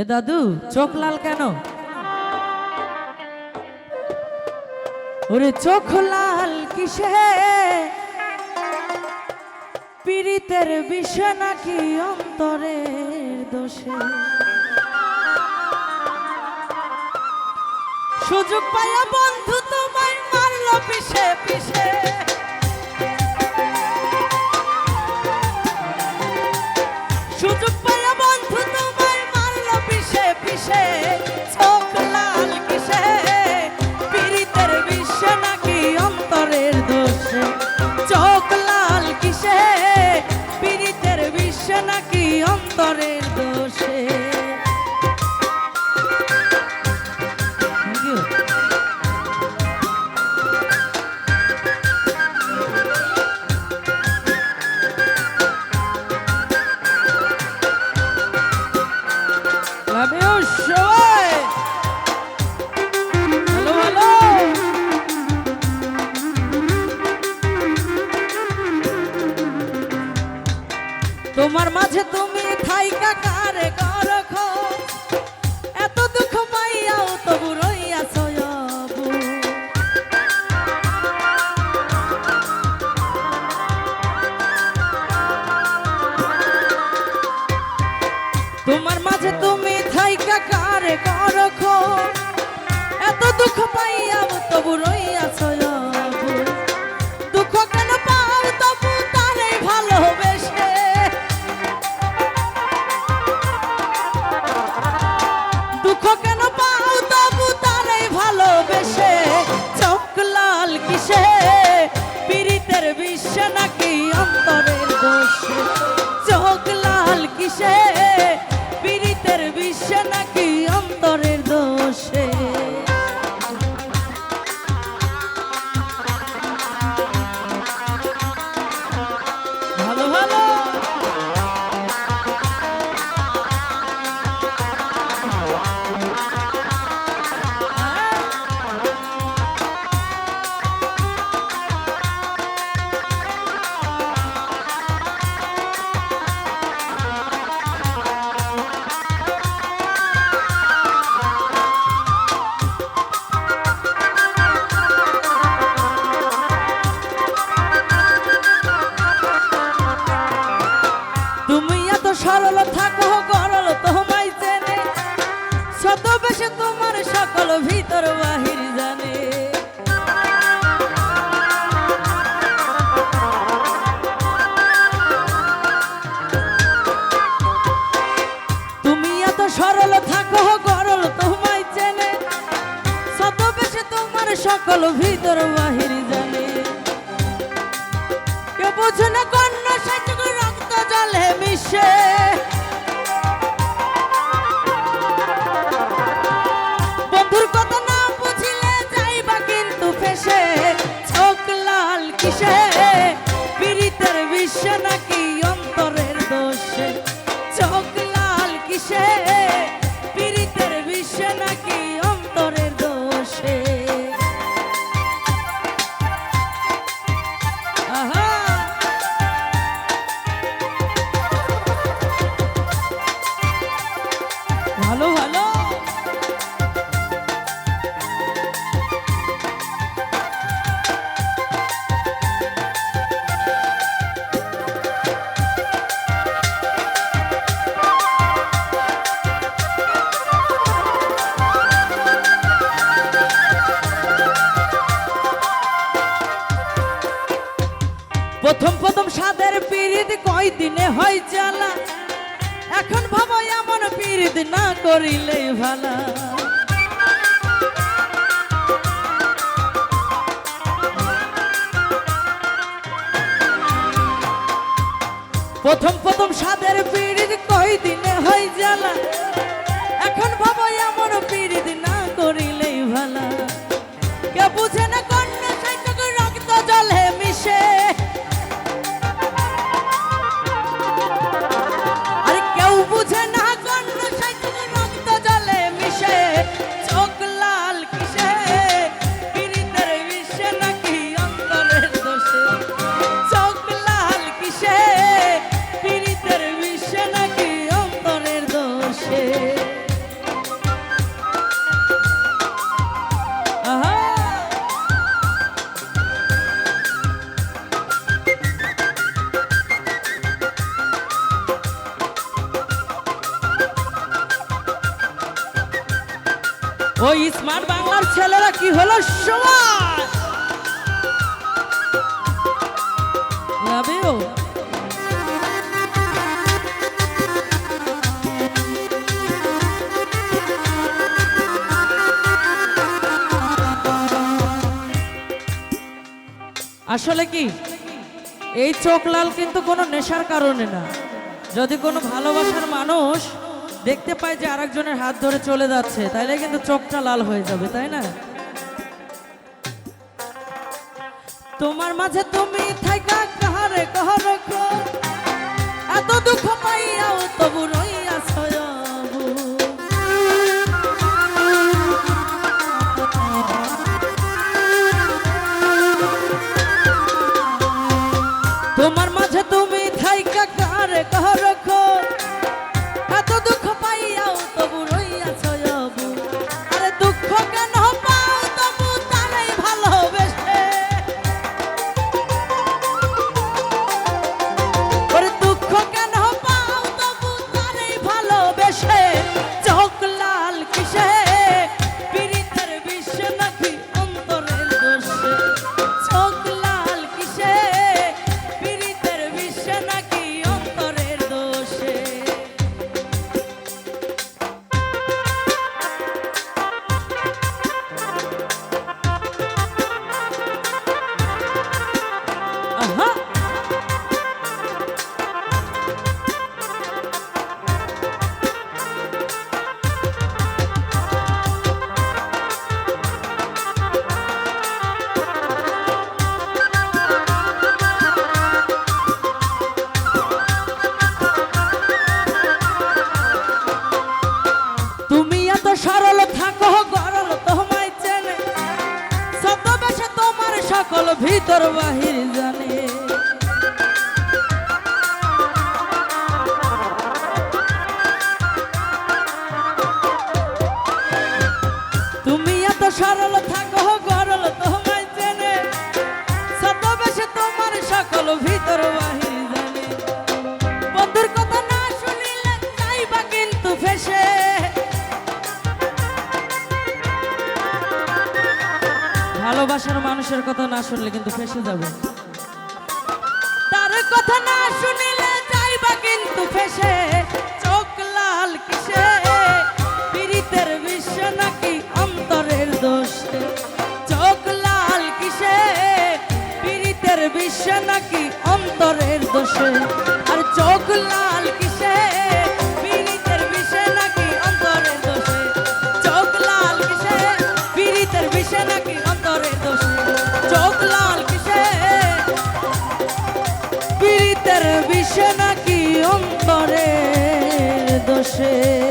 এ দাদু, চোখ লাল কেন? ওরে চোখ লাল কিসে? পীড়িতের বিষে নাকি অন্তরের দোষে? সুযোগ পাইয়া বন্ধু তোমায় মারল পিসে পিসে আসে নাকি অন্তরের দোষে Love you, sure. কিসে সকল ভিতর বাহির জানে। সাদের পীড়িত কই দিনে হয় চালা এখন ভাবো এমন পীড়িত না করিলে ভালা। প্রথম প্রথম সাদের পীড়িত কই দিনে হয় জ্বালা? এখন ভাবো এমন পীড়িত না করিলেই ভালা। কে বুঝে না হলো সময় আসলে কি? এই চোখ লাল কিন্তু কোনো নেশার কারণে না। যদি কোনো ভালোবাসার মানুষ দেখতে পায় যে আরেকজনের হাত ধরে চলে যাচ্ছে তাহলে কিন্তু চোখটা লাল হয়ে যাবে, তাই না? তোমার মাঝে তুমি থাকা কাহারে কাহারে এত দুঃখ ভিতর বাহির জানে। মানুষের কথা না শুনলে কিন্তু ফেসে যাবে। তার কথা না শুনিলে যাইবা কিন্তু ফেসে। বিশ্ব নাকি অন্তরের দোষে? চোখ লাল কিসে? বিশ্ব নাকি অন্তরের দোষে? আর চোখ লাল বিশ্বে নাকি অন্তরের দোষে?